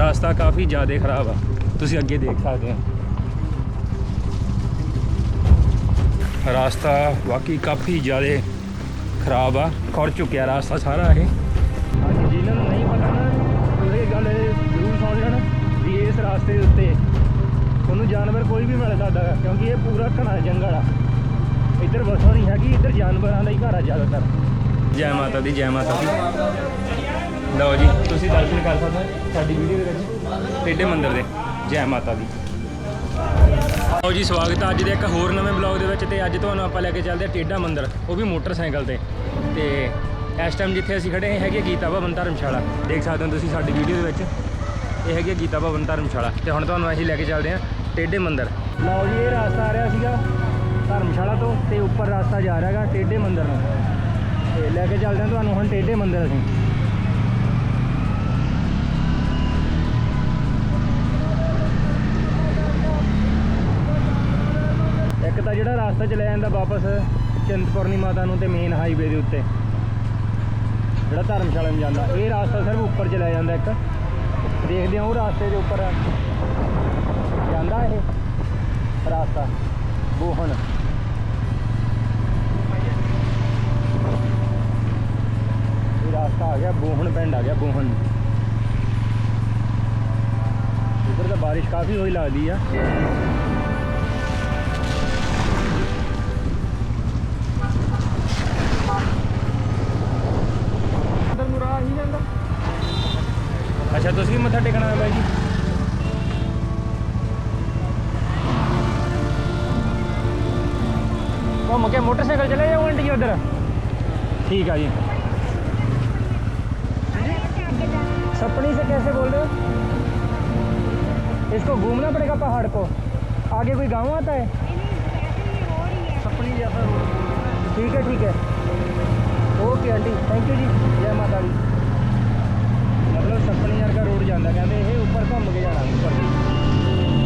ਰਸਤਾ ਕਾਫੀ ਜ਼ਿਆਦਾ ਖਰਾਬ ਆ। ਤੁਸੀਂ ਅੱਗੇ ਦੇਖ ਸਕਦੇ ਹੋ ਰਸਤਾ ਵਾਕਈ ਕਾਫੀ ਜ਼ਿਆਦਾ ਖਰਾਬ ਆ ਖੁਰ ਚੁੱਕਿਆ ਰਸਤਾ ਸਾਰਾ ਇਹ। ਹਾਂਜੀ ਜਿਨ੍ਹਾਂ ਨੂੰ ਨਹੀਂ ਪਤਾ ਨਾ, ਉਹ ਇਹ ਗੱਲ ਜ਼ਰੂਰ ਸੁਣ ਲੈਣ ਵੀ ਇਸ ਰਸਤੇ ਦੇ ਉੱਤੇ ਤੁਹਾਨੂੰ ਜਾਨਵਰ ਕੋਈ ਵੀ ਮਿਲ ਸਕਦਾ ਹੈ ਕਿਉਂਕਿ ਇਹ ਪੂਰਾ ਘਣਾ ਜੰਗਲ ਆ। ਇੱਧਰ ਵਸੋਂ ਨਹੀਂ ਹੈਗੀ, ਇੱਧਰ ਜਾਨਵਰਾਂ ਦਾ ਹੀ ਘਰ ਆ ਜ਼ਿਆਦਾਤਰ। ਜੈ ਮਾਤਾ ਦੀ, ਜੈ ਮਾਤਾ ਦੀ। ਲਓ ਜੀ, ਤੁਸੀਂ ਦਰਸ਼ਨ ਕਰ ਸਕਦੇ ਹੋ ਸਾਡੀ ਵੀਡੀਓ ਦੇ ਵਿੱਚ। ਟੇਡੇ ਮੰਦਿਰ ਦੇ। ਜੈ ਮਾਤਾ ਦੀ। ਲਓ ਜੀ, ਸਵਾਗਤ ਹੈ ਅੱਜ ਦੇ ਇੱਕ ਹੋਰ ਨਵੇਂ ਬਲੌਗ ਦੇ ਵਿੱਚ ਤੇ ਅੱਜ ਤੁਹਾਨੂੰ ਆਪਾਂ ਲੈ ਕੇ ਚੱਲਦੇ ਹਾਂ ਟੇਡਾ ਮੰਦਿਰ, ਉਹ ਵੀ ਮੋਟਰਸਾਈਕਲ ਤੇ। ਤੇ ਇਸ ਟਾਈਮ ਜਿੱਥੇ ਅਸੀਂ ਖੜੇ ਹਾਂ ਹੈਗੀ ਗੀਤਾ ਭਵਨ ਧਰਮਸ਼ਾਲਾ। ਦੇਖ ਸਕਦੇ ਹੋ ਤੁਸੀਂ ਸਾਡੀ ਵੀਡੀਓ ਦੇ ਵਿੱਚ। ਇਹ ਹੈਗੀ ਗੀਤਾ ਭਵਨ ਧਰਮਸ਼ਾਲਾ। ਤੇ ਹੁਣ ਤੁਹਾਨੂੰ ਅਸੀਂ ਲੈ ਕੇ ਚੱਲਦੇ ਹਾਂ ਟੇਡੇ ਮੰਦਿਰ। ਲਓ ਜੀ, ਇਹ ਰਸਤਾ ਆ ਰਿਹਾ ਸੀਗਾ ਧਰਮਸ਼ਾਲਾ ਤੋਂ ਤੇ ਉੱਪਰ ਰਸਤਾ ਜਾ ਰਿਹਾ ਹੈਗਾ ਟੇਡੇ ਮੰਦਿਰ ਨੂੰ। ਤੇ ਲੈ ਕੇ ਚੱਲਦੇ ਹਾਂ ਤੁਹਾਨੂੰ ਹੁਣ ਟੇਡੇ ਮੰਦਿਰ ਅਸੀਂ। ਇੱਕ ਜਿਹੜਾ ਰਸਤਾ ਚ ਲੈ ਜਾਂਦਾ ਵਾਪਸ ਚਿੰਤਪੁਰਨੀ ਮਾਤਾ ਨੂੰ ਤੇ ਮੇਨ ਹਾਈਵੇ ਦੇ ਉੱਤੇ। ਜਿਹੜਾ ਧਰਮਸ਼ਾਲਾ ਨੂੰ ਜਾਂਦਾ। ਇਹ ਰਸਤਾ ਸਿਰਫ ਉੱਪਰ ਚ ਲੈ ਜਾਂਦਾ ਇੱਕ। ਦੇਖਦੇ ਹਾਂ ਉਹ ਰਸਤੇ ਦੇ ਉੱਪਰ ਜਾਂਦਾ ਇਹ ਰਸਤਾ। ਬੋਹਣ ਇਹ ਰਸਤਾ ਆ ਗਿਆ ਬੋਹਣ ਪਿੰਡ ਆ ਗਿਆ ਬੋਹਣ ਇੱਧਰ ਤਾਂ ਬਾਰਿਸ਼ ਕਾਫੀ ਹੋਈ ਲੱਗਦੀ ਆ। ठीक है जी सपनी से कैसे बोल रहे हो इसको घूमना पड़ेगा पहाड़ को आगे कोई गांव आता है सपनी जैसा रोड ठीक है ठीक है okay aunty thank you ji जय माता दी ਮਤਲਬ ਸੱਪਣੀ ਵਰਗਾ ਰੋਡ ਜਾਂਦਾ ਕਹਿੰਦੇ ਇਹ ਉੱਪਰ ਘੁੰਮ ਕੇ ਜਾਣਾ ਉੱਪਰ ਦੀ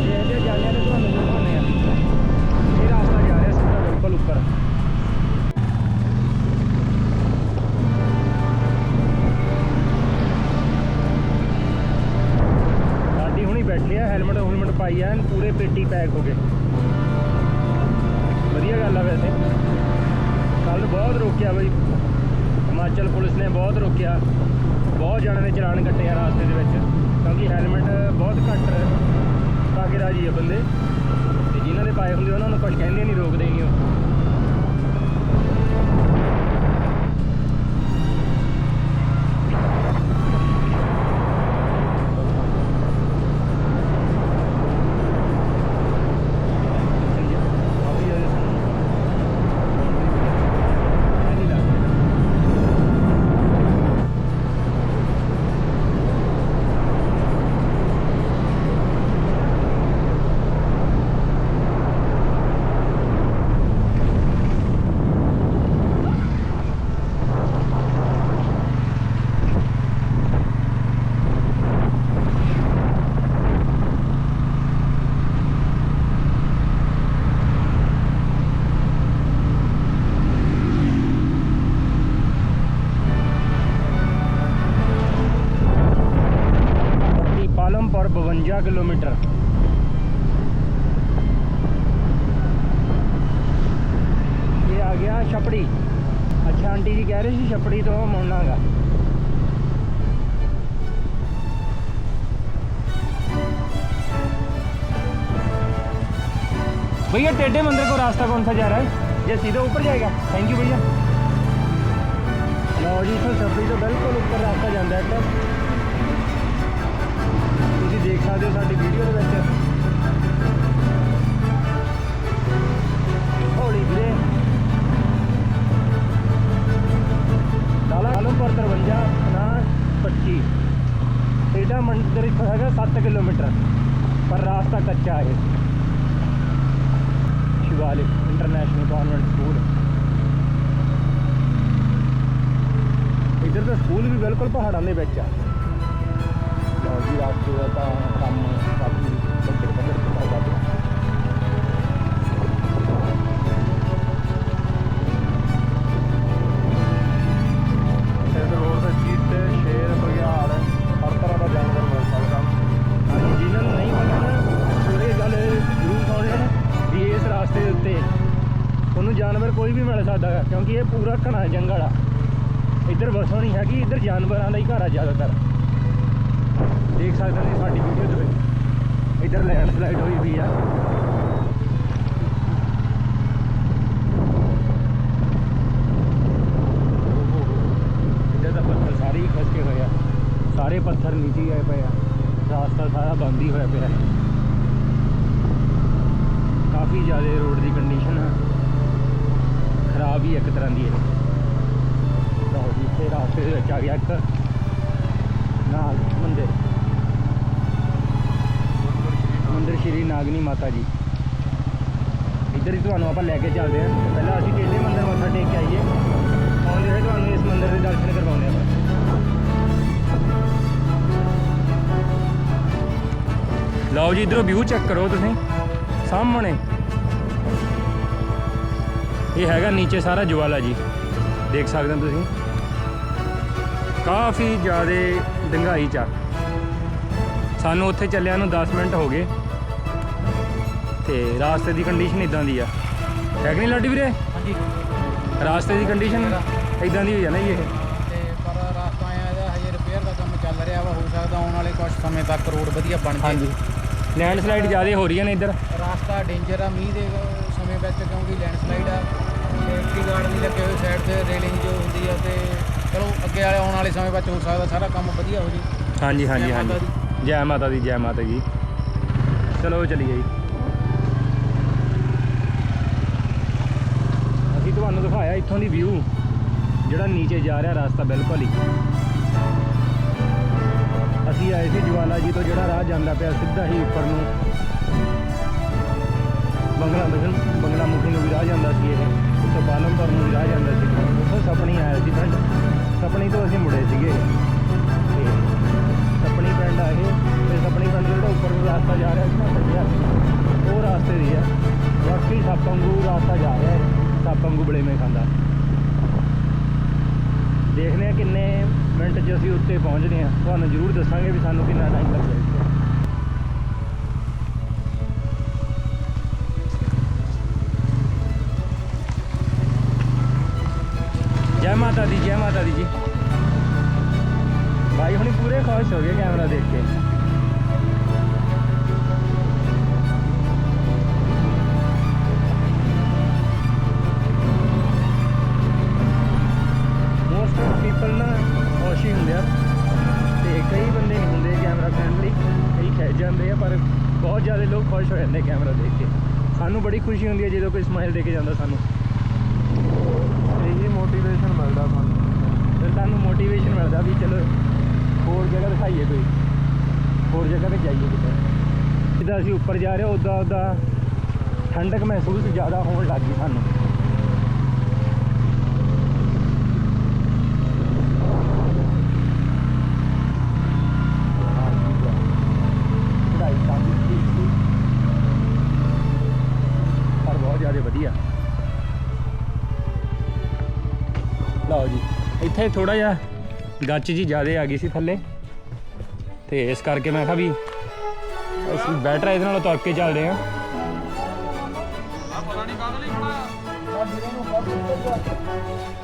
ਜੇ ਇਹਦੇ ਜਾਂਦੇ ਤੇ ਤੁਹਾਨੂੰ ਦਿਖਾਉਂਦੇ ਆ ਇਹ ਰਸਤਾ ਜਾ ਰਿਹਾ ਸਿੱਧਾ ਬਿਲਕੁਲ ਉੱਪਰ ਹੈਲਮਟ ਹੁਲਮਟ ਪਾਈ ਐਨ ਪੂਰੇ ਪੇਟੀ ਪੈਕ ਹੋ ਗਏ। ਵਧੀਆ ਗੱਲ ਆ ਵੈਸੇ। ਕੱਲ ਬਹੁਤ ਰੋਕਿਆ ਬਈ। ਹਿਮਾਚਲ ਪੁਲਿਸ ਨੇ ਬਹੁਤ ਰੋਕਿਆ। ਬਹੁਤ ਜਣਾਂ ਨੇ ਚਲਾਨ ਕੱਟੇ ਆ ਰਾਸਤੇ ਦੇ ਵਿੱਚ। ਕਿਉਂਕਿ ਹੈਲਮਟ ਬਹੁਤ ਘੱਟ ਪਾ ਕੇ ਰਾਜੀ ਆ ਬੰਦੇ। ਤੇ ਜਿਨ੍ਹਾਂ ਨੇ ਪਾਏ ਹੁੰਦੇ ਉਹਨਾਂ ਨੂੰ ਕੁਝ ਕਹਿੰਦੇ ਨਹੀਂ ਰੋਕਦੇ ਨਹੀਂ ਉਹ। 56 किलोमीटर। ये आ गया छपड़ी अच्छा आंटी जी कह रहे थी छपड़ी तो मोड़ना का भैया, टेढ़े मंदिर को रास्ता कौन सा जा रहा है? ये सीधा ऊपर जाएगा। थैंक यू भैया। लॉरी से तो छपड़ी तो बिल्कुल ऊपर रास्ता जाता है तो ਦੇਖ ਸਕਦੇ ਹੋ ਸਾਡੀ ਵੀਡੀਓ ਦੇ ਵਿੱਚ। ਹੌਲੀ ਵੀਰੇ। ਲਾਲਾ ਆਲਮਪੁਰ 53 ਨਾ 25 ਇਹਦਾ ਮੰਦਿਰ ਇੱਥੋਂ ਹੈਗਾ 7 ਕਿਲੋਮੀਟਰ, ਪਰ ਰਾਸਤਾ ਕੱਚਾ ਹੈ ਸ਼ਿਵਾਲਿਕ ਇੰਟਰਨੈਸ਼ਨਲ ਕਨਵੈਂਟ ਸਕੂਲ। ਇੱਧਰ ਤਾਂ ਸਕੂਲ ਵੀ ਬਿਲਕੁਲ ਪਹਾੜਾਂ ਦੇ ਵਿੱਚ ਆ। ਲਓ ਜੀ ਰਾਸਤੇ ਦਾ ਤਾਂ ਕੰਮ ਇੱਧਰ ਲੈਂਡ ਸਲਾਈਡ ਹੋਈ ਵੀ ਆ। ਇੱਧਰ ਦਾ ਪੱਥਰ ਸਾਰੇ ਹੀ ਖਸਕੇ ਹੋਏ ਆ। ਸਾਰੇ ਪੱਥਰ ਨੀਚੇ ਹੀ ਆਏ ਪਏ ਆ। ਰਾਸਤਾ ਸਾਰਾ ਬੰਦ ਹੀ ਹੋਇਆ ਪਿਆ। ਕਾਫੀ ਜ਼ਿਆਦਾ ਰੋਡ ਦੀ ਕੰਡੀਸ਼ਨ ਖਰਾਬ ਹੀ ਇੱਕ ਤਰ੍ਹਾਂ ਦੀ ਹੈ ਲਓ ਜੀ, ਇੱਥੇ ਰਾਸਤੇ ਦੇ ਵਿੱਚ ਆ ਗਿਆ ਇੱਕ। ਨਾਲ ਮੰਦਿਰ। ਮੰਦਿਰ ਸ਼੍ਰੀ ਨਾਗਨੀ ਮਾਤਾ ਜੀ। ਇੱਧਰ ਹੀ ਤੁਹਾਨੂੰ ਆਪਾਂ ਲੈ ਕੇ ਚੱਲਦੇ ਹਾਂ। ਪਹਿਲਾਂ ਅਸੀਂ ਕੇਲੇ ਮੰਦਿਰ ਮੱਥਾ ਟੇਕ ਕੇ ਆਈਏ। ਆਉਂਦੇ ਹੋਏ ਤੁਹਾਨੂੰ ਇਸ ਮੰਦਿਰ ਦੇ ਦਰਸ਼ਨ ਕਰਵਾਉਂਦੇ ਆਪਾਂ ਲਓ ਜੀ, ਇਧਰੋਂ ਵਿਊ ਚੈੱਕ ਕਰੋ ਤੁਸੀਂ। ਸਾਹਮਣੇ। ਇਹ ਹੈਗਾ ਨੀਚੇ ਸਾਰਾ ਜਵਾਲਾ ਜੀ। ਦੇਖ ਸਕਦੇ ਹੋ ਤੁਸੀਂ। ਕਾਫੀ ਜ਼ਿਆਦਾ ਡੰਗਾਈ ਚ ਸਾਨੂੰ ਉੱਥੇ ਚੱਲਿਆ ਨੂੰ 10 ਮਿੰਟ ਹੋ ਗਏ। ਤੇ ਰਾਸਤੇ ਦੀ ਕੰਡੀਸ਼ਨ ਇਦਾਂ ਦੀ ਆ। ਹੈ ਕਿ ਨਹੀਂ ਲੱਡੀ ਵੀਰੇ? ਹਾਂਜੀ। ਰਾਸਤੇ ਦੀ ਕੰਡੀਸ਼ਨ ਇਦਾਂ ਦੀ ਹੋਈ ਆ ਨਾ ਜੀ ਇਹ। ਤੇ ਪਰ ਰਸਤਾ ਆਇਆ ਇਹਦਾ ਹਜੇ ਰਿਪੇਅਰ ਦਾ ਕੰਮ ਚੱਲ ਰਿਹਾ ਵਾ ਹੋ ਸਕਦਾ ਆਉਣ ਵਾਲੇ ਕੁਝ ਸਮੇਂ ਤੱਕ ਰੋਡ ਵਧੀਆ ਬਣ ਜੇ। ਹਾਂਜੀ। ਲੈਂਡ ਸਲਾਈਡ ਜ਼ਿਆਦਾ ਹੋ ਰਹੀਆਂ ਨੇ ਇੱਧਰ। ਰਸਤਾ ਡੇਂਜਰ ਆ ਮੀਂਹ ਦੇ ਸਮੇਂ ਵਿੱਚ ਕਿਉਂਕਿ ਲੈਂਡਸਲਾਈਡ ਆ। ਸੇਫਟੀ ਗਾਰਡ ਵੀ ਲੱਗੇ ਹੋਏ ਸਾਈਡ ਤੇ ਰੇਲਿੰਗ ਜੋ ਹੁੰਦੀ ਆ ਤੇ ਚਲੋ ਅੱਗੇ ਵਾਲੇ ਆਉਣ ਵਾਲੇ ਸਮੇਂ ਵਿੱਚ ਹੋ ਸਕਦਾ ਸਾਰਾ ਕੰਮ ਵਧੀਆ ਹੋ ਜੇ। ਹਾਂਜੀ ਹਾਂਜੀ ਹਾਂਜੀ। ਜੈ ਮਾਤਾ ਦੀ ਜੈ ਮਾਤਾ ਜੀ ਚਲੋ ਚਲੀਏ ਜੀ ਅਸੀਂ ਤੁਹਾਨੂੰ ਦਿਖਾਇਆ ਇੱਥੋਂ ਦੀ ਵਿਊ ਜਿਹੜਾ ਨੀਚੇ ਜਾ ਰਿਹਾ ਰਸਤਾ ਬਿਲਕੁਲ ਹੀ। ਅਸੀਂ ਆਏ ਸੀ ਜਵਾਲਾ ਜੀ ਤੋਂ, ਜਿਹੜਾ ਰਾਹ ਜਾਂਦਾ ਪਿਆ ਸਿੱਧਾ ਹੀ ਉੱਪਰ ਨੂੰ। ਬੰਗਲਾ ਮੁਖੀ ਬੰਗਲਾ ਮੁਖੀ ਨੂੰ ਵੀ ਰਾਹ ਜਾਂਦਾ ਸੀ ਇਹ। ਉੱਥੋਂ ਬਾਲਮਪੁਰ ਨੂੰ ਵੀ ਰਾਹ ਜਾਂਦਾ ਸੀ। ਉੱਥੋਂ ਸਪਣੀ ਆਇਆ ਸੀ ਪਿੰਡ। ਸਪਣੀ ਤੋਂ ਅਸੀਂ ਮੁੜੇ ਸੀਗੇ। ਤੇ ਸਪਣੀ ਪਿੰਡ ਆਏ ਇਹ। ਤੇ ਸਪਣੀ ਪਿੰਡ ਜਿਹੜਾ ਉੱਪਰ ਨੂੰ ਰਸਤਾ ਜਾ ਰਿਹਾ ਸੀ ਨਾ ਉਹ ਰਸਤੇ ਦੀ ਹੈ ਬਾਕੀ ਸੱਪ ਵਾਂਗੂ ਰਸਤਾ ਜਾ ਰਿਹਾ ਹੈ। ਸੱਪ ਵਾਂਗੂ ਬੜੇਵੇਂ ਖਾਂਦਾ। ਦੇਖਦੇ ਆ ਕਿੰਨੇ ਮਿੰਟ 'ਚ ਅਸੀਂ ਉੱਤੇ ਪਹੁੰਚਦੇ ਆ ਤੁਹਾਨੂੰ ਜ਼ਰੂਰ ਦੱਸਾਂਗੇ ਵੀ ਸਾਨੂੰ ਕਿੰਨਾ ਟਾਈਮ ਲੱਗਿਆ ਇੱਥੇ। ਜੈ ਮਾਤਾ ਦੀ, ਜੈ ਮਾਤਾ ਦੀ ਜੀ। ਭਾਈ ਹੁਣੀ ਪੂਰੇ ਖੁਸ਼ ਹੋ ਗਏ ਕੈਮਰਾ ਦੇਖ ਕੇ। ਹੋ ਜਾਂਦੇ ਕੈਮਰਾ ਦੇਖ ਕੇ। ਸਾਨੂੰ ਬੜੀ ਖੁਸ਼ੀ ਹੁੰਦੀ ਹੈ ਜਦੋਂ ਕੋਈ ਸਮਾਈਲ ਦੇ ਕੇ ਜਾਂਦਾ ਸਾਨੂੰ। ਇਹੀ ਮੋਟੀਵੇਸ਼ਨ ਮਿਲਦਾ ਸਾਨੂੰ। ਫਿਰ ਤੁਹਾਨੂੰ ਮੋਟੀਵੇਸ਼ਨ ਮਿਲਦਾ ਵੀ ਚਲੋ ਹੋਰ ਜਗ੍ਹਾ ਦਿਖਾਈਏ ਕੋਈ। ਹੋਰ ਜਗ੍ਹਾ ਤੇ ਜਾਈਏ ਕਿਤੇ। ਜਿੱਦਾਂ ਅਸੀਂ ਉੱਪਰ ਜਾ ਰਹੇ ਉਦਾਂ ਉਦਾਂ ਠੰਡਕ ਮਹਿਸੂਸ ਜ਼ਿਆਦਾ ਹੋਣ ਲੱਗ ਸਾਨੂੰ। ਇੱਥੇ ਥੋੜਾ ਜਿਹਾ ਗੱਚ ਜੀ ਜ਼ਿਆਦਾ ਆ ਗਈ ਸੀ ਥੱਲੇ। ਤੇ ਇਸ ਕਰਕੇ ਮੈਂ ਕਿਹਾ ਵੀ ਅਸੀਂ ਬੈਟਰ ਇਹਦੇ ਨਾਲੋਂ ਤੁਰ ਕੇ ਚੱਲਦੇ ਹਾਂ।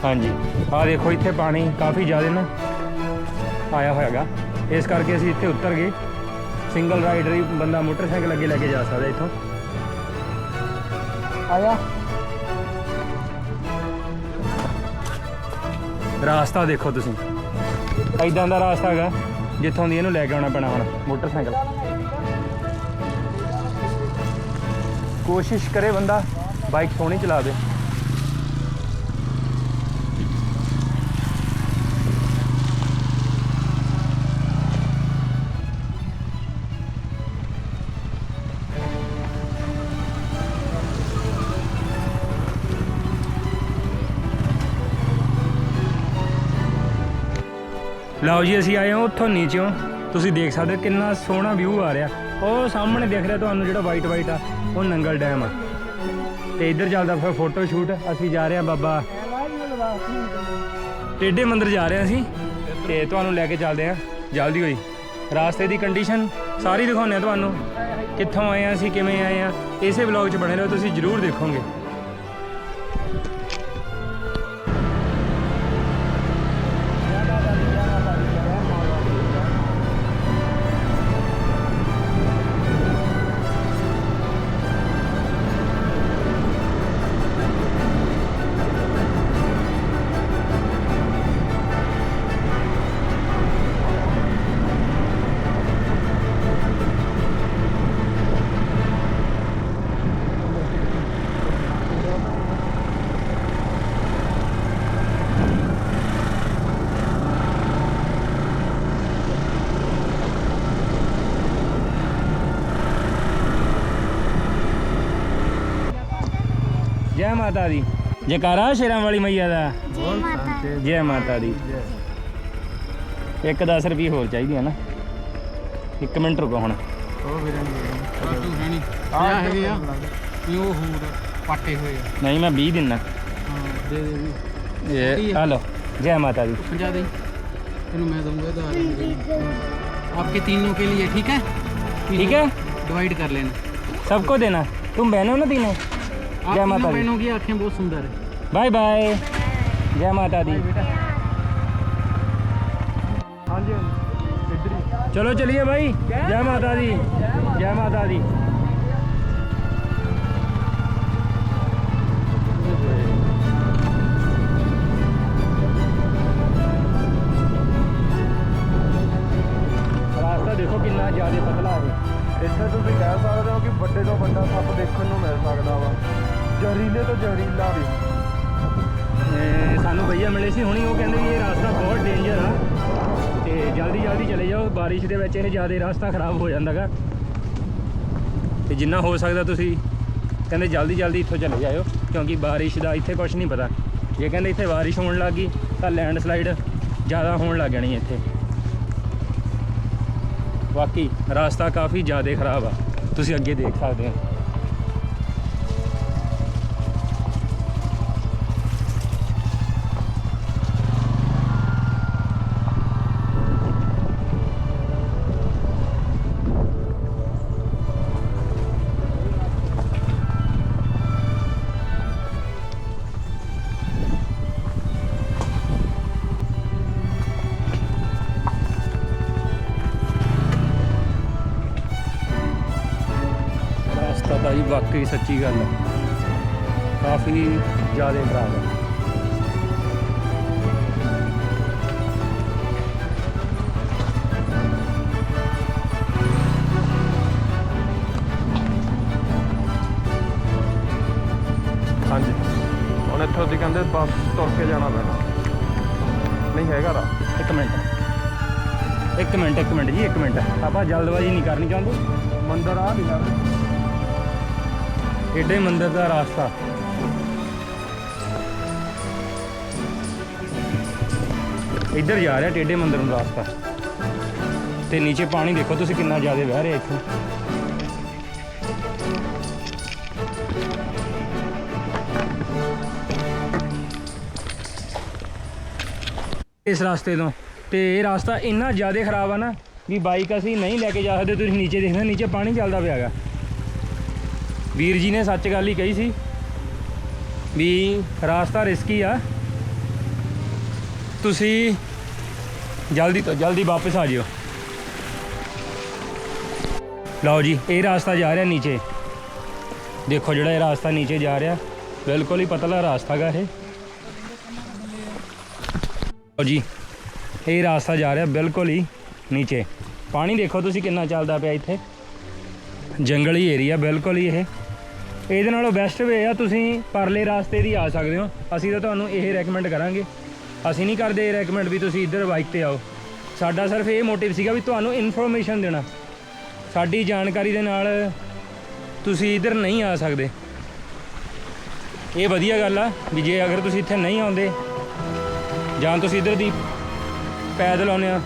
ਹਾਂਜੀ, ਆਹ ਦੇਖੋ ਇੱਥੇ ਪਾਣੀ ਕਾਫੀ ਜ਼ਿਆਦਾ ਨਾ ਆਇਆ ਹੋਇਆਗਾ। ਇਸ ਕਰਕੇ ਅਸੀਂ ਇੱਥੇ ਉਤਰ ਗਏ। ਸਿੰਗਲ ਰਾਈਡਰ ਹੀ ਬੰਦਾ ਮੋਟਰਸਾਈਕਲ ਅੱਗੇ ਲੈ ਕੇ ਜਾ ਸਕਦਾ ਇੱਥੋਂ। ਆਇਆ। ਰਾਸਤਾ ਦੇਖੋ ਤੁਸੀਂ। ਐਦਾਂ ਦਾ ਰਾਸਤਾ ਹੈਗਾ, ਜਿੱਥੋਂ ਦੀ ਇਹਨੂੰ ਲੈ ਕੇ ਆਉਣਾ ਪੈਣਾ ਹੁਣ, ਮੋਟਰਸਾਈਕਲ। ਕੋਸ਼ਿਸ਼ ਕਰੇ ਬੰਦਾ, ਬਾਈਕ ਸੋਹਣੀ ਚਲਾਵੇ ਲਓ ਜੀ, ਅਸੀਂ ਆਏ ਹਾਂ ਉੱਥੋਂ ਨੀਚੋਂ ਤੁਸੀਂ ਦੇਖ ਸਕਦੇ ਹੋ ਕਿੰਨਾ ਸੋਹਣਾ ਵਿਊ ਆ ਰਿਹਾ। ਉਹ ਸਾਹਮਣੇ ਦਿਖ ਰਿਹਾ ਤੁਹਾਨੂੰ ਜਿਹੜਾ ਵਾਈਟ ਵਾਈਟ ਆ, ਉਹ ਨੰਗਲ ਡੈਮ ਆ। ਤੇ ਇੱਧਰ ਚੱਲਦਾ ਫਿਰ ਫੋਟੋ ਸ਼ੂਟ ਅਸੀਂ ਜਾ ਰਹੇ ਹਾਂ ਬਾਬਾ। ਟੇਡੇ ਮੰਦਰ ਜਾ ਰਹੇ ਹਾਂ ਅਸੀਂ। ਤੇ ਤੁਹਾਨੂੰ ਲੈ ਕੇ ਚੱਲਦੇ ਹਾਂ। ਜਲਦੀ ਹੋਈ। ਰਾਸਤੇ ਦੀ ਕੰਡੀਸ਼ਨ ਸਾਰੀ ਦਿਖਾਉਂਦੇ ਹਾਂ ਤੁਹਾਨੂੰ। ਕਿੱਥੋਂ ਆਏ ਹਾਂ ਅਸੀਂ, ਕਿਵੇਂ ਆਏ ਹਾਂ। ਇਸੇ ਵਲੌਗ 'ਚ ਬਣੇ ਰਹੋ, ਤੁਸੀਂ ਜਰੂਰ ਦੇਖੋਗੇ। ਮਾਤਾ ਦੀ ਜੈਕਾਰਾ ਸ਼ੇਰਾਂ ਵਾਲੀ ਮਈਆ ਦਾ ਜੈ ਮਾਤਾ ਦੀ। ਜੈ ਮਾਤਾ ਦੀ ਇੱਕ 10 ਰੁਪਏ ਹੋਰ ਚਾਹੀਦੀ ਹੈ ਨਾ ਇੱਕ ਮਿੰਟ ਰੁਕੋ ਹੁਣ ਉਹ ਵੀਰੇ ਤੂੰ ਹੈ ਨਹੀਂ ਆ ਹੈਗੇ ਆ ਵੀ ਉਹ ਹੋਰ ਪਾਟੇ ਹੋਏ ਆ ਨਹੀਂ ਮੈਂ 20 ਦਿਨਾ ਹਾਂ ਦੇ ਦੇ ਵੀ ਇਹ ਆ ਲਓ ਜੈ ਮਾਤਾ ਦੀ पंजा दे तेनू मैं दूंगा उधार आपके तीनों के लिए ठीक है ठीक है डिवाइड कर लेना सबको देना तुम बहनों ना तीनों आप जय माता बहनों की आँखें बहुत सुंदर है। Bye bye. जय माता दी। हाँ हाँ चलो चलिए भाई। जय माता दी। जय माता दी। रास्ता देखो कितना ज़्यादा पतला है। इससे तुम कह सकते हो कि बड़े तो बड़ा था। ਜ਼ਹਿਰੀਲੇ ਤੋਂ ਜ਼ਹਿਰੀਲਾ ਵੀ। ਸਾਨੂੰ ਭਈਆ ਮਿਲੇ ਸੀ, ਹੁਣੀ ਉਹ ਕਹਿੰਦੇ ਵੀ ਇਹ ਰਾਸਤਾ ਬਹੁਤ ਡੇਂਜਰ ਆ। ਤੇ ਜਲਦੀ ਜਲਦੀ ਚਲੇ ਜਾਓ, ਬਾਰਿਸ਼ ਦੇ ਵਿੱਚ ਇਹ ਜ਼ਿਆਦਾ ਰਸਤਾ ਖਰਾਬ ਹੋ ਜਾਂਦਾਗਾ ਤੇ ਜਿੰਨਾ ਹੋ ਸਕਦਾ ਤੁਸੀਂ ਕਹਿੰਦੇ ਜਲਦੀ ਜਲਦੀ ਇੱਥੋਂ ਚਲੇ ਜਾਇਓ, ਕਿਉਂਕਿ ਬਾਰਿਸ਼ ਦਾ ਇੱਥੇ ਕੁਝ ਨਹੀਂ ਪਤਾ। ਜੇ ਕਹਿੰਦੇ ਇੱਥੇ ਬਾਰਿਸ਼ ਹੋਣ ਲੱਗ ਗਈ, ਤਾਂ ਲੈਂਡ ਸਲਾਈਡ ਜ਼ਿਆਦਾ ਹੋਣ ਲੱਗ ਜਾਣੀ ਇੱਥੇ। ਬਾਕੀ ਰਾਸਤਾ ਕਾਫੀ ਜ਼ਿਆਦਾ ਖਰਾਬ ਆ। ਤੁਸੀਂ ਅੱਗੇ ਦੇਖ ਸਕਦੇ ਹੋ। ਵਾਕਈ ਸੱਚੀ ਗੱਲ ਹੈ। ਕਾਫੀ ਜ਼ਿਆਦਾ ਖਰਾਬ ਹੈ। ਹਾਂਜੀ। ਹੁਣ ਇੱਥੋਂ ਦੀ ਕਹਿੰਦੇ ਬੱਸ ਤੁਰ ਕੇ ਜਾਣਾ ਪੈਣਾ। ਨਹੀਂ ਹੈਗਾ ਰਾ ਇੱਕ ਮਿੰਟ। ਇੱਕ ਮਿੰਟ ਇੱਕ ਮਿੰਟ ਜੀ ਇੱਕ ਮਿੰਟ। ਆਪਾਂ ਜਲਦਬਾਜ਼ੀ ਨਹੀਂ ਕਰਨੀ ਚਾਹੁੰਦੇ। ਮੰਦਰ ਆ ਨਹੀਂ ਯਾਰ ਏਡੇ ਮੰਦਰ ਦਾ ਰਾਸਤਾ। ਇੱਧਰ ਜਾ ਰਿਹਾ ਟੇਡੇ ਮੰਦਰ ਨੂੰ ਰਾਸਤਾ। ਤੇ ਨੀਚੇ ਪਾਣੀ ਦੇਖੋ ਤੁਸੀਂ ਕਿੰਨਾ ਜ਼ਿਆਦਾ ਵਹਿ ਰਿਹਾ ਇੱਥੋਂ। ਇਸ ਰਾਸਤੇ ਤੋਂ। ਤੇ ਇਹ ਰਾਸਤਾ ਇੰਨਾ ਜ਼ਿਆਦਾ ਖਰਾਬ ਆ ਨਾ ਵੀ ਬਾਈਕ ਅਸੀਂ ਨਹੀਂ ਲੈ ਕੇ ਜਾ ਸਕਦੇ, ਤੁਸੀਂ ਨੀਚੇ ਦੇਖਣਾ, ਨੀਚੇ ਪਾਣੀ ਚੱਲਦਾ ਪਿਆ ਹੈਗਾ। ਵੀਰ ਜੀ ਨੇ ਸੱਚ ਗੱਲ ਹੀ ਕਹੀ ਸੀ ਵੀ ਰਾਸਤਾ ਰਿਸਕੀ ਆ। ਤੁਸੀਂ ਜਲਦੀ ਤੋਂ ਜਲਦੀ ਵਾਪਸ ਆ ਜਿਓ। ਲਓ ਜੀ, ਇਹ ਰਾਸਤਾ ਜਾ ਰਿਹਾ ਨੀਚੇ। ਦੇਖੋ ਜਿਹੜਾ ਇਹ ਰਾਸਤਾ ਨੀਚੇ ਜਾ ਰਿਹਾ, ਬਿਲਕੁਲ ਹੀ ਪਤਲਾ ਰਾਸਤਾ ਗਾ ਇਹ। ਲਓ ਜੀ, ਇਹ ਰਾਸਤਾ ਜਾ ਰਿਹਾ ਬਿਲਕੁਲ ਹੀ ਨੀਚੇ। ਪਾਣੀ ਦੇਖੋ ਤੁਸੀਂ ਕਿੰਨਾ ਚੱਲਦਾ ਪਿਆ ਇੱਥੇ। ਜੰਗਲੀ ਏਰੀਆ ਬਿਲਕੁਲ ਹੀ ਇਹ। ਇਹਦੇ ਨਾਲੋਂ ਬੈਸਟ ਵੇ ਆ, ਤੁਸੀਂ ਪਰਲੇ ਰਾਸਤੇ ਦੀ ਆ ਸਕਦੇ ਹੋ। ਅਸੀਂ ਤਾਂ ਤੁਹਾਨੂੰ ਇਹ ਰეკਮੈਂਡ ਕਰਾਂਗੇ। ਅਸੀਂ ਨਹੀਂ ਕਰਦੇ ਇਹ ਰეკਮੈਂਡ ਵੀ ਤੁਸੀਂ ਇੱਧਰ ਬਾਈਕ ਤੇ ਆਓ। ਸਾਡਾ ਸਿਰਫ ਇਹ ਮੋਟਿਵ ਸੀਗਾ ਵੀ ਤੁਹਾਨੂੰ ਇਨਫੋਰਮੇਸ਼ਨ ਦੇਣਾ। ਸਾਡੀ ਜਾਣਕਾਰੀ ਦੇ ਨਾਲ ਤੁਸੀਂ ਇੱਧਰ ਨਹੀਂ ਆ ਸਕਦੇ। ਇਹ ਵਧੀਆ ਗੱਲ ਆ ਵੀ ਜੇ ਅਗਰ ਤੁਸੀਂ ਇੱਥੇ ਨਹੀਂ ਆਉਂਦੇ, ਜਾਂ ਤੁਸੀਂ ਇੱਧਰ ਦੀ ਪੈਦਲ ਆਉਂਦੇ ਆ,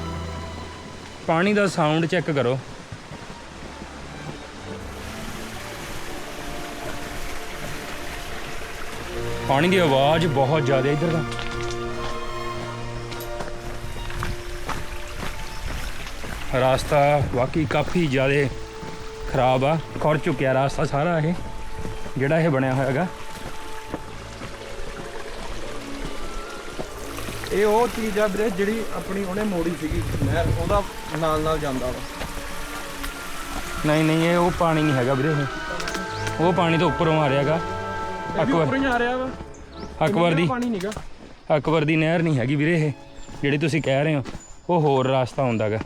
ਪਾਣੀ ਦਾ ਸਾਊਂਡ ਚੈੱਕ ਕਰੋ। ਪਾਣੀ ਦੀ ਆਵਾਜ਼ ਬਹੁਤ ਜ਼ਿਆਦਾ ਇੱਧਰ ਦਾ। ਰਾਸਤਾ ਵਾਕਈ ਕਾਫੀ ਜ਼ਿਆਦਾ ਖਰਾਬ ਆ ਖੁਰ ਚੁੱਕਿਆ ਰਾਸਤਾ ਸਾਰਾ ਇਹ ਜਿਹੜਾ ਇਹ ਬਣਿਆ ਹੋਇਆ ਹੈਗਾ। ਇਹ ਉਹ ਚੀਜ਼ ਆ ਵੀਰੇ ਜਿਹੜੀ ਆਪਣੀ ਉਹਨੇ ਮੋੜੀ ਸੀਗੀ ਨਹਿਰ ਉਹਦਾ ਨਾਲ ਨਾਲ ਜਾਂਦਾ ਵਾ। ਨਹੀਂ ਨਹੀਂ ਇਹ ਉਹ ਪਾਣੀ ਨਹੀਂ ਹੈਗਾ ਵੀਰੇ ਇਹ। ਉਹ ਪਾਣੀ ਤੋਂ ਉੱਪਰੋਂ ਆ ਰਿਹਾ ਹੈਗਾ। ਇਹ ਵੀ ਉੱਪਰ ਅਕਬਰ ਹੀ ਆ ਰਿਹਾ ਵਾ ਅਕਬਰ ਦੀ ਪਾਣੀ ਨਹੀਂਗਾ ਅਕਬਰ ਦੀ ਨਹਿਰ ਨਹੀਂ ਹੈਗੀ ਵੀਰੇ ਇਹ ਜਿਹੜੀ ਤੁਸੀਂ ਕਹਿ ਰਹੇ ਹੋ ਉਹ ਹੋਰ ਰਾਸਤਾ ਹੁੰਦਾ ਹੈਗਾ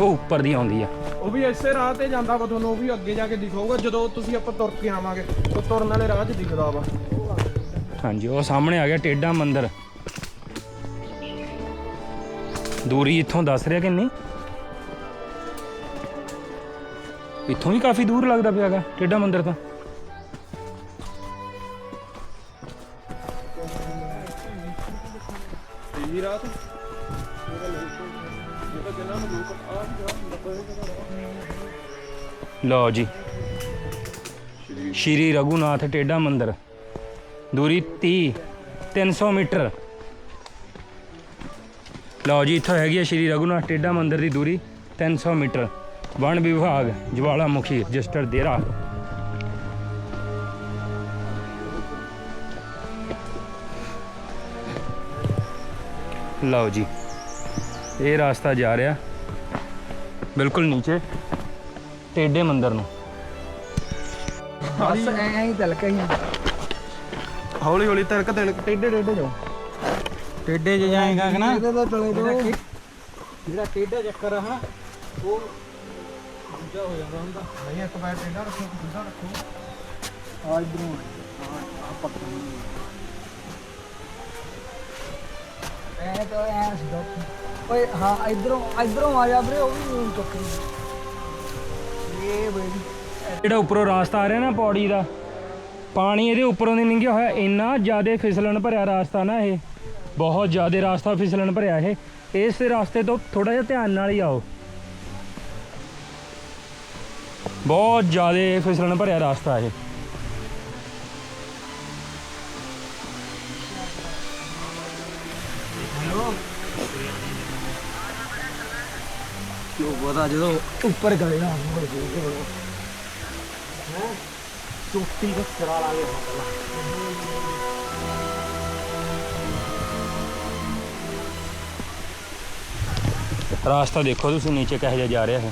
ਉਹ ਉੱਪਰ ਦੀ ਆਉਂਦੀ ਆ। ਉਹ ਵੀ ਇਸੇ ਰਾਹ ਤੇ ਜਾਂਦਾ ਵਾ ਤੁਹਾਨੂੰ ਉਹ ਵੀ ਅੱਗੇ ਜਾ ਕੇ ਦਿਖਾਊਗਾ ਜਦੋਂ ਤੁਸੀਂ ਆਪਾਂ ਤੁਰ ਕੇ ਆਵਾਂਗੇ ਉਹ ਤੁਰਨ ਵਾਲੇ ਰਾਹ 'ਚ ਦਿਖਦਾ ਵਾ। ਹਾਂਜੀ ਉਹ ਸਾਹਮਣੇ ਆ ਗਿਆ ਟੇਡਾ ਮੰਦਿਰ। ਦੂਰੀ ਇੱਥੋਂ ਦੱਸ ਰਿਹਾ ਕਿੰਨੀ ਇੱਥੋਂ ਵੀ ਕਾਫੀ ਦੂਰ ਲੱਗਦਾ ਪਿਆਗਾ ਟੇਡਾ ਮੰਦਿਰ ਤਾਂ। ਜੀ ਲਓ ਜੀ। ਸ਼੍ਰੀ ਰਗੂਨਾਥ ਟੇਡਾ ਮੰਦਰ। ਦੂਰੀ 30 300 ਮੀਟਰ। ਲਓ ਜੀ ਇੱਥੋਂ ਹੈਗੀ ਹੈ ਸ਼੍ਰੀ ਰਗੂਨਾਥ ਟੇਡਾ ਮੰਦਰ ਦੀ ਦੂਰੀ 300 ਮੀਟਰ। ਵਣ ਵਿਭਾਗ ਜਵਾਲਾ ਮੁਖੀ ਰਜਿਸਟਰ ਦੇਰਾ ਲਓ ਜੀ। ਇਹ ਰਾਸਤਾ ਜਾ ਰਿਹਾ। ਬਿਲਕੁਲ ਨੀਚੇ। ਟੇਡੇ ਮੰਦਿਰ ਨੂੰ। ਬਸ ਐਂ ਹੀ ਤਲਕਾ ਹੀ ਹੌਲੀ ਹੌਲੀ ਤਿਲਕ ਤਿਲਕ ਟੇਡੇ ਟੇਡੇ ਜਾਓ। ਟੇਡੇ ਜੇ ਜਾਏਗਾ ਕਿ ਨਾ? ਇਹਦੇ ਤਾਂ ਚਲੇ ਜਾਓ। ਜਿਹੜਾ ਟੇਡਾ ਚੱਕਰ ਆ ਹਨਾ ਉਹ ਦੂਜਾ ਹੋ ਜਾਂਦਾ ਹੁੰਦਾ। ਨਹੀਂ ਇੱਕ ਪੈਰ ਟੇਡਾ ਰੱਖੋ ਦੂਜਾ ਰੱਖੋ। ਆ ਇਧਰੋਂ ਆ। ਪੱਕਾ ਐ ਤਾਂ ਐ ਸੀ ਓਏ, ਹਾਂ, ਇਧਰੋਂ ਇਧਰੋਂ ਆ ਜਾ ਵੀਰੇ, ਉਹ ਵੀ ਚੱਕਰ ਇਹ ਬਈ ਜਿਹੜਾ ਉੱਪਰੋਂ ਰਾਸਤਾ ਆ ਰਿਹਾ ਨਾ ਪੌੜੀ ਦਾ, ਪਾਣੀ ਇਹਦੇ ਉੱਪਰੋਂ ਦੀ ਲੰਘਿਆ ਹੋਇਆ, ਇੰਨਾ ਜ਼ਿਆਦਾ ਫਿਸਲਣ ਭਰਿਆ ਰਾਸਤਾ ਨਾ ਇਹ। ਬਹੁਤ ਜ਼ਿਆਦਾ ਰਾਸਤਾ ਫਿਸਲਣ ਭਰਿਆ ਇਹ। ਇਸ ਰਾਸਤੇ ਤੋਂ ਥੋੜਾ ਜਿਹਾ ਧਿਆਨ ਨਾਲ ਹੀ ਆਓ। ਬਹੁਤ ਜ਼ਿਆਦਾ ਫਿਸਲਣ ਭਰਿਆ ਰਾਸਤਾ ਇਹ। ਪਤਾ ਜਦੋਂ ਉੱਪਰ ਗਏ ਨਾ ਮੁੜ ਕੇ ਹੈ? ਚੋਟੀ ਦਾ ਸਿਰਾ ਲਾ ਕੇ ਰਾਸਤਾ ਦੇਖੋ ਤੁਸੀਂ, ਨੀਚੇ ਕਿਹੋ ਜਿਹਾ ਜਾ ਰਿਹਾ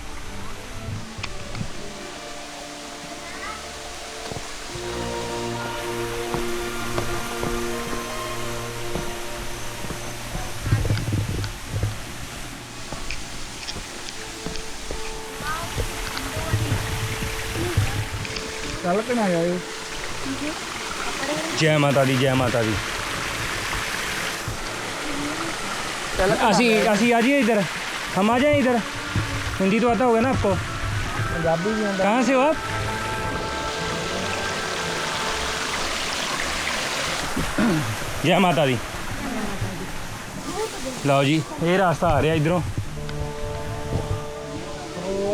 ਹੈ ਚੱਲ ਕੇ ਨਾ ਆਇਓ ਜੈ ਮਾਤਾ ਦੀ ਜੈ ਮਾਤਾ ਦੀ ਅਸੀਂ ਅਸੀਂ आ जाइए इधर हम आ जाए इधर हिंदी तो आता होगा ना आपको ਪੰਜਾਬੀ ਵੀ ਆਉਂਦਾ कहाँ से हो आप ਜੈ ਮਾਤਾ ਦੀ ਲਓ ਜੀ ਇਹ ਰਸਤਾ ਆ ਰਿਹਾ ਇਧਰੋਂ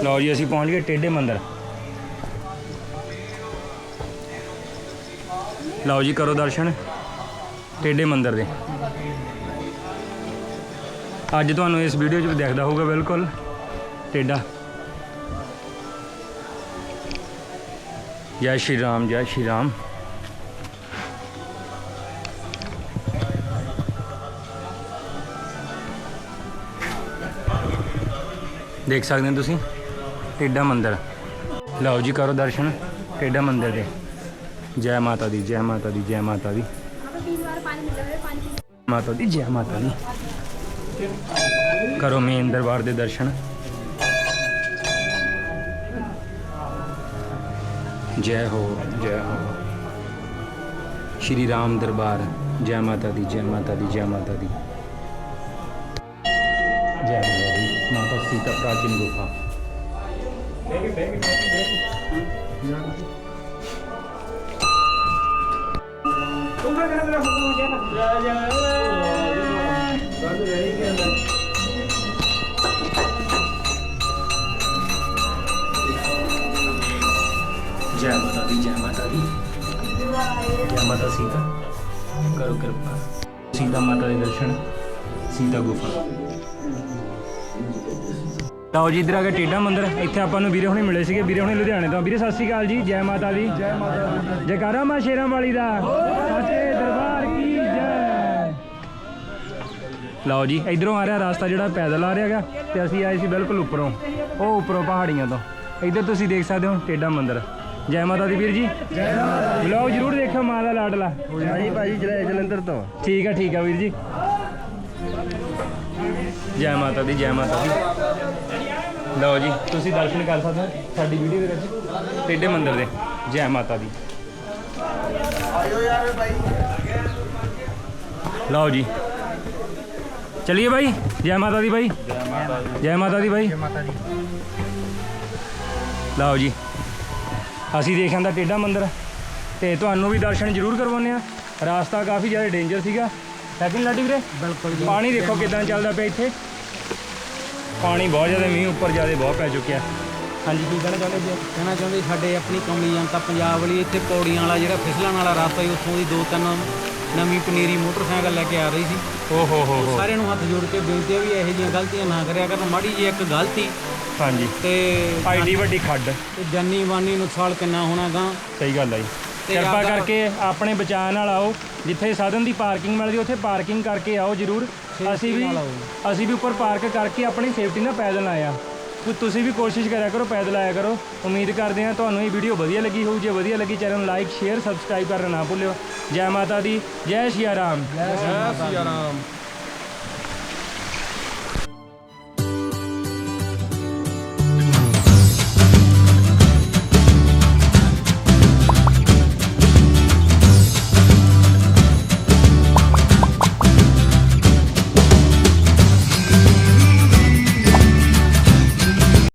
ਲਓ ਜੀ ਅਸੀਂ ਪਹੁੰਚ ਗਏ ਟੇਡੇ ਮੰਦਿਰ ਲਓ ਜੀ ਕਰੋ ਦਰਸ਼ਨ। ਟੇਡੇ ਮੰਦਰ ਦੇ। ਅੱਜ ਤੁਹਾਨੂੰ ਇਸ ਵੀਡੀਓ 'ਚ ਵੀ ਦਿਖਦਾ ਹੋਊਗਾ ਬਿਲਕੁਲ ਟੇਡਾ ਜੈ ਸ਼੍ਰੀ ਰਾਮ, ਜੈ ਸ਼੍ਰੀ ਰਾਮ। ਦੇਖ ਸਕਦੇ ਹੋ ਤੁਸੀਂ? ਟੇਡਾ ਮੰਦਰ। ਲਓ ਜੀ ਕਰੋ ਦਰਸ਼ਨ। ਟੇਡਾ ਮੰਦਰ ਦੇ। ਜੈ ਮਾਤਾ ਦੀ, ਜੈ ਮਾਤਾ ਦੀ, ਜੈ ਮਾਤਾ ਦੀ। ਮਾਤਾ ਦੀ, ਜੈ ਮਾਤਾ ਦੀ। ਕਰੋ ਮੇਨ ਦਰਬਾਰ ਦੇ ਦਰਸ਼ਨ। ਜੈ ਹੋ ਜੈ ਹੋ। ਸ਼੍ਰੀ ਰਾਮ ਦਰਬਾਰ, ਜੈ ਮਾਤਾ ਦੀ, ਜੈ ਮਾਤਾ ਦੀ, ਜੈ ਮਾਤਾ ਦੀ। ਜੈ ਮਾਤਾ ਦੀ, ਮਾਤਾ ਸੀਤਾ, ਪ੍ਰਾਚੀਨ ਗੁਫਾ। ਥੈਂਕ ਯੂ ਥੈਂਕ ਯੂ ਜੈ ਮਾਤਾ ਦੀ ਜੈ ਮਾਤਾ ਦੀ ਜੈ ਮਾਤਾ ਸੀਤਾ ਕਰੋ ਕਿਰਪਾ ਸੀਤਾ ਮਾਤਾ ਦੇ ਦਰਸ਼ਨ ਸੀਤਾ ਗੁਫਾ ਲਓ ਜੀ ਇੱਧਰ ਆ ਗਿਆ ਟੇਡਾ ਮੰਦਿਰ ਇੱਥੇ ਆਪਾਂ ਨੂੰ ਵੀਰੇ ਹੁਣੇ ਮਿਲੇ ਸੀਗੇ ਵੀਰੇ ਹੁਣੇ ਲੁਧਿਆਣੇ ਤੋਂ ਵੀਰੇ ਸਤਿ ਸ਼੍ਰੀ ਅਕਾਲ ਜੀ ਜੈ ਮਾਤਾ ਦੀ ਜੈ ਮਾਤਾ ਦੀ ਜੈਕਾਰਾ ਮਾ ਸ਼ੇਰਾਂ ਵਾਲੀ ਦਾ ਸੱਚੇ ਲਓ ਜੀ ਇਧਰੋਂ ਆ ਰਿਹਾ ਰਾਸਤਾ ਜਿਹੜਾ ਪੈਦਲ ਆ ਰਿਹਾ ਹੈਗਾ ਤੇ ਅਸੀਂ ਆਏ ਸੀ ਬਿਲਕੁਲ ਉੱਪਰੋਂ ਉਹ ਉੱਪਰੋਂ ਪਹਾੜੀਆਂ ਤੋਂ। ਇੱਧਰ ਤੁਸੀਂ ਦੇਖ ਸਕਦੇ ਹੋ ਟੇਡਾ ਮੰਦਿਰ। ਜੈ ਮਾਤਾ ਦੀ ਵੀਰ ਜੀ। ਜੈ ਮਾਤਾ ਦੀ ਵਲੌਗ ਜਰੂਰ ਦੇਖਿਓ ਮਾਂ ਦਾ ਲਾਡਲਾ। ਭਾਜੀ ਭਾਜੀ ਜਲੰਧਰ ਤੋਂ। ਠੀਕ ਆ ਠੀਕ ਆ ਵੀਰ ਜੀ। ਜੈ ਮਾਤਾ ਦੀ ਜੈ ਮਾਤਾ ਦੀ। ਲਓ ਜੀ ਤੁਸੀਂ ਦਰਸ਼ਨ ਕਰ ਸਕਦੇ ਹੋ ਸਾਡੀ ਵੀਡੀਓ ਦੇ ਵਿੱਚ। ਟੇਡੇ ਮੰਦਿਰ ਦੇ ਜੈ ਮਾਤਾ ਦੀ। ਲਓ ਜੀ ਚਲਿਏ ਭਾਈ ਜੈ ਮਾਤਾ ਦੀ ਭਾਈ ਜੈ ਮਾਤਾ ਦੀ ਦੀ ਲਓ ਜੀ ਅਸੀਂ ਦੇਖ ਆਂਦਾ ਟੇਡਾ ਮੰਦਿਰ ਤੇ ਤੁਹਾਨੂੰ ਵੀ ਦਰਸ਼ਨ ਜ਼ਰੂਰ ਕਰਵਾਉਂਦੇ ਆ ਰਾਸਤਾ ਕਾਫੀ ਜ਼ਿਆਦਾ ਡੇਂਜਰ ਸੀਗਾ ਸੈਕਿੰਡ ਲਾਡੀ ਵੀਰੇ ਬਿਲਕੁਲ ਪਾਣੀ ਦੇਖੋ ਕਿਦਾਂ ਚੱਲਦਾ ਪਿਆ ਇੱਥੇ ਪਾਣੀ ਬਹੁਤ ਜ਼ਿਆਦਾ ਮੀਂਹ ਉੱਪਰ ਜ਼ਿਆਦਾ ਬਹੁਤ ਪੈ ਚੁੱਕਿਆ ਹਾਂਜੀ ਕੀ ਕਹਿਣਾ ਚਾਹੁੰਦੇ ਜੀ ਕਹਿਣਾ ਚਾਹੁੰਦੇ ਸਾਡੇ ਆਪਣੀ ਕੌਮੀ ਜਨਤਾ ਪੰਜਾਬ ਵਾਲੀ ਇੱਥੇ ਪੌੜੀਆਂ ਵਾਲਾ ਜਿਹੜਾ ਫਿਸਲਣ ਵਾਲਾ ਰਸਤਾ ਸੀ ਉੱਥੋਂ ਦੀ ਦੋ ਤਿੰਨ ਨਵੀਂ ਪਨੀਰੀ ਮੋਟਰਸਾਈਕਲ ਲੈ ਕੇ ਆ ਰਹੀ ਸੀ। ਓ ਹੋ ਹੋ ਹੋ। ਸਾਰਿਆਂ ਨੂੰ ਹੱਥ ਜੋੜ ਕੇ ਬੇਨਤੀ ਹੈ ਵੀ ਇਹੋ ਜਿਹੀਆਂ ਗਲਤੀਆਂ ਨਾ ਕਰਿਆ ਕਰਨ। ਮਾੜੀ ਜਿਹੀ ਇੱਕ ਗਲਤੀ। ਹਾਂਜੀ। ਤੇ ਆਈਡੀ ਵੱਡੀ ਖੱਡ। ਤੇ ਜਾਨੀ ਮਾਨੀ ਨੁਕਸਾਨ ਕਿੰਨਾ ਹੋਣਾ ਗਾ। ਸਹੀ ਗੱਲ ਹੈ ਜੀ। ਤੇ ਕਿਰਪਾ ਆਪਦਾ- ਕਰਕੇ ਆਪਣੇ ਬਚਾਅ ਨਾਲ ਆਓ। ਜਿੱਥੇ ਸਾਧਨ ਦੀ ਪਾਰਕਿੰਗ ਮਿਲਦੀ ਉੱਥੇ ਪਾਰਕਿੰਗ ਕਰਕੇ ਆਓ ਜਰੂਰ। ਅਸੀਂ ਵੀ ਨਾਲ ਆਓ। ਅਸੀਂ ਵੀ ਉੱਪਰ ਪਾਰਕ ਕਰਕੇ ਆਪਣੀ ਸੇਫਟੀ ਨਾਲ ਪੈਦਲ ਆਇਆ ਤੇ ਤੁਸੀਂ ਵੀ ਕੋਸ਼ਿਸ਼ ਕਰਿਆ ਕਰੋ, ਪੈਦਲ ਆਇਆ ਕਰੋ। ਉਮੀਦ ਕਰਦੇ ਹਾਂ ਤੁਹਾਨੂੰ ਇਹ ਵੀਡੀਓ ਵਧੀਆ ਲੱਗੀ ਹੋਊ। ਜੇ ਵਧੀਆ ਲੱਗੀ, ਚੈਨਲ ਨੂੰ ਲਾਈਕ ਸ਼ੇਅਰ ਸਬਸਕ੍ਰਾਈਬ ਕਰਨਾ ਨਾ ਭੁੱਲਿਓ। ਜੈ ਮਾਤਾ ਦੀ, ਜੈ ਸ਼੍ਰੀ ਰਾਮ। ਜੈ ਸਿਆ ਰਾਮ।